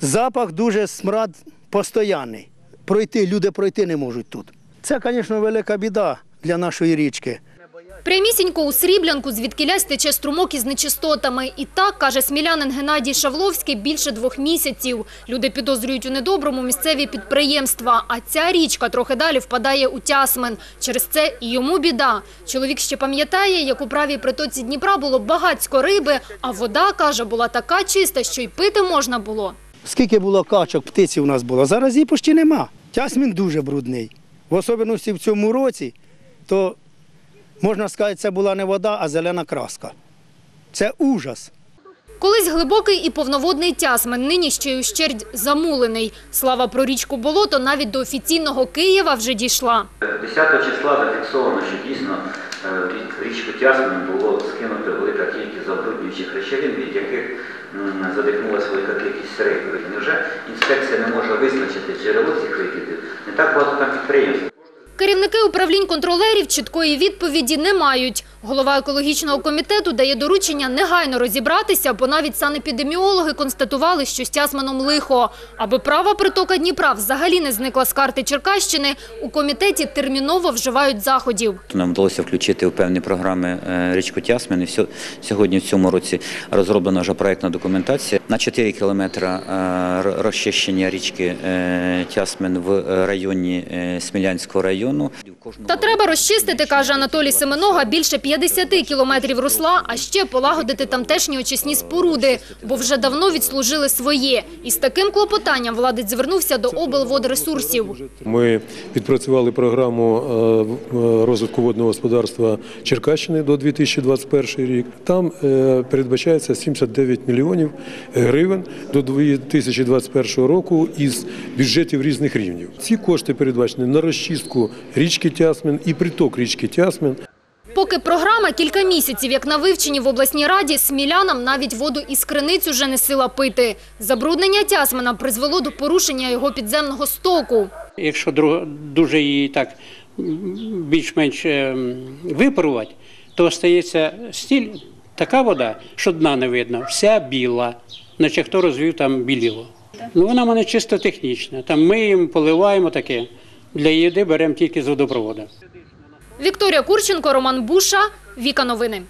Запах дуже смрад постоянний. Пройти, люди пройти не можуть тут. Це, звісно, велика біда для нашої річки. Прямісінько у Сріблянку звідкілясь тече струмок із нечистотами. І так, каже смілянин Геннадій Шавловський, більше двох місяців. Люди підозрюють у недоброму місцеві підприємства. А ця річка трохи далі впадає у Тясмин. Через це і йому біда. Чоловік ще пам'ятає, як у правій притоці Дніпра було багацько риби, а вода, каже, була така чиста, що й пити можна було. Скільки було качок, птиці у нас було, зараз її почти нема. Тясмін дуже брудний. В особливості в цьому році, то можна сказати, це була не вода, а зелена краска. Це ужас. Колись глибокий і повноводний Тясмин, нині ще й ущерть замулений. Слава про річку Болото навіть до офіційного Києва вже дійшла. 10 числа зафіксовано, що дійсно е, в річку Тясмин було скинуто велика кількість забруднюючих речовин, від яких задихнулася велика кількість рейкових. Невже інспекція не може визначити джерело цих викидів? Не так багато там підприємств. Керівники управлінь контролерів чіткої відповіді не мають. Голова екологічного комітету дає доручення негайно розібратися, бо навіть санепідеміологи констатували, що з Тясмином лихо. Аби права притока Дніпра взагалі не зникла з карти Черкащини, у комітеті терміново вживають заходів. Нам вдалося включити у певні програми е, річку Тясмин. І сьогодні в цьому році розроблена вже проектна документація. На 4 кілометри е, розчищення річки е, Тясмин в районі Смілянського району. Та треба розчистити, каже Анатолій Семенога, більше 50 кілометрів русла, а ще полагодити тамтешні очисні споруди, бо вже давно відслужили своє. І з таким клопотанням владець звернувся до облводресурсів. Ми відпрацювали програму е, е, розвитку водного господарства Черкащини до 2021 рік. Там е, передбачається 79 мільйонів гривень до 2021 року із бюджетів різних рівнів. Ці кошти передбачені на розчистку річки Тясмин і приток річки Тясмин. Поки програма кілька місяців, як на вивченні в обласній раді, смілянам навіть воду із криниць уже не сила пити. Забруднення Тясмина призвело до порушення його підземного стоку. Якщо дуже її так більш-менш ем, випарувати, то остається стіль, така вода, що дна не видно, вся біла, наче хто розвів там біліло. Ну вона в мене чисто технічна. Там миємо, поливаємо таке. Для їди беремо тільки з водопроводу. Вікторія Курченко, Роман Буша, Віка Новини.